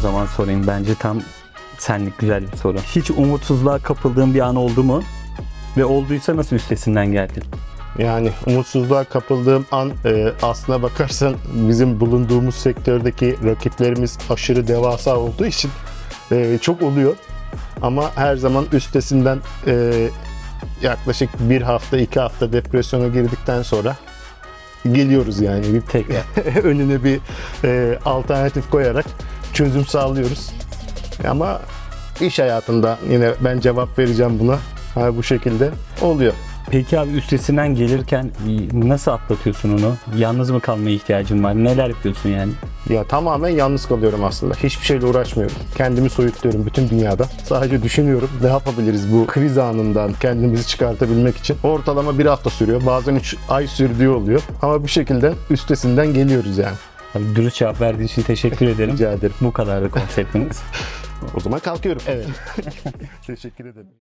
zaman sorayım. Bence tam senlik güzel bir soru. Hiç umutsuzluğa kapıldığın bir an oldu mu? Ve olduysa nasıl üstesinden geldin? Yani umutsuzluğa kapıldığım an e, aslına bakarsan bizim bulunduğumuz sektördeki rakiplerimiz aşırı devasa olduğu için e, çok oluyor. Ama her zaman üstesinden e, yaklaşık bir hafta iki hafta depresyona girdikten sonra geliyoruz yani. Bir Tekrar. önüne bir e, alternatif koyarak çözüm sağlıyoruz. Ama iş hayatında yine ben cevap vereceğim buna. Ha, bu şekilde oluyor. Peki abi üstesinden gelirken nasıl atlatıyorsun onu? Yalnız mı kalmaya ihtiyacın var? Neler yapıyorsun yani? Ya tamamen yalnız kalıyorum aslında. Hiçbir şeyle uğraşmıyorum. Kendimi soyutluyorum bütün dünyada. Sadece düşünüyorum ne yapabiliriz bu kriz anından kendimizi çıkartabilmek için. Ortalama bir hafta sürüyor. Bazen 3 ay sürdüğü oluyor. Ama bir şekilde üstesinden geliyoruz yani. Abi dürüst cevap verdiğin için teşekkür ederim. Rica ederim. Bu kadardı konseptimiz. O zaman kalkıyorum. Evet. Teşekkür ederim.